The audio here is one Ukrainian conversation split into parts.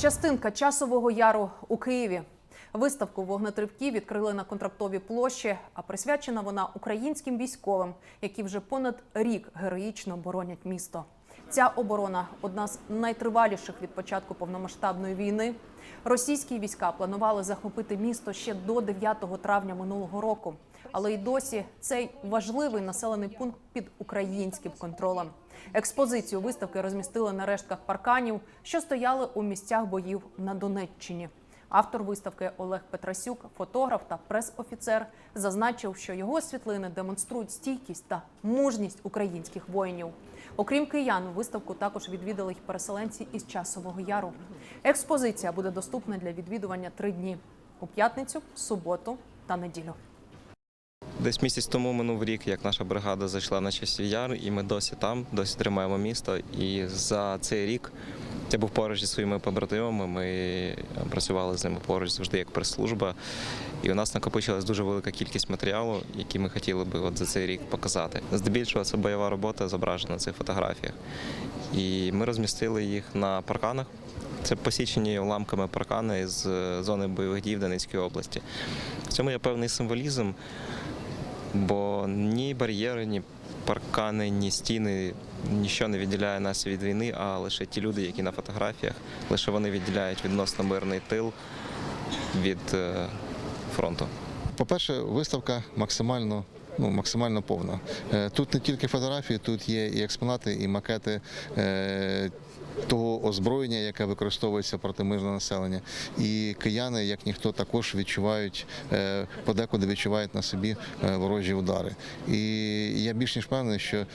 Частинка часового яру у Києві. Виставку вогнетривків відкрили на контрактовій площі, а присвячена вона українським військовим, які вже понад рік героїчно боронять місто. Ця оборона одна з найтриваліших від початку повномасштабної війни. Російські війська планували захопити місто ще до 9 травня минулого року, але й досі цей важливий населений пункт під українським контролем. Експозицію виставки розмістили на рештках парканів, що стояли у місцях боїв на Донеччині. Автор виставки Олег Петрасюк, фотограф та прес-офіцер, зазначив, що його світлини демонструють стійкість та мужність українських воїнів. Окрім киян, виставку також відвідали й переселенці із часового яру. Експозиція буде доступна для відвідування три дні у п'ятницю, суботу та неділю. Десь місяць тому минув рік, як наша бригада зайшла на часів яр, і ми досі там, досі тримаємо місто. І за цей рік я був поруч зі своїми побратимами. Ми працювали з ними поруч завжди як прес-служба. І у нас накопичилась дуже велика кількість матеріалу, який ми хотіли би от за цей рік показати. Здебільшого це бойова робота зображена на цих фотографіях. І ми розмістили їх на парканах. Це посічені уламками паркани з зони бойових дій в Донецькій області. В цьому є певний символізм, бо ні бар'єри, ні паркани, ні стіни, нічого не відділяє нас від війни, а лише ті люди, які на фотографіях, лише вони відділяють відносно мирний тил від е, фронту. По-перше, виставка максимально. Ну, максимально повна. Е, Тут не тільки фотографії, тут є і експонати, і макети е, того озброєння, яке використовується проти мирного населення. І кияни, як ніхто, також відчувають, е, подекуди відчувають на собі ворожі удари. І я більш ніж впевнений, що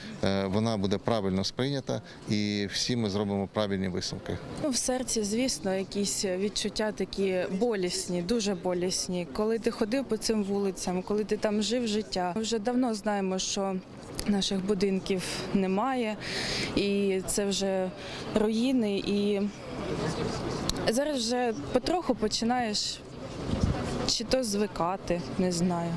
вона буде правильно сприйнята, і всі ми зробимо правильні висновки. Ну, в серці, звісно, якісь відчуття такі болісні, дуже болісні. Коли ти ходив по цим вулицям, коли ти там жив життя, ми вже давно знаємо, що наших будинків немає, і це вже руїни. І зараз вже потроху починаєш чи то звикати, не знаю.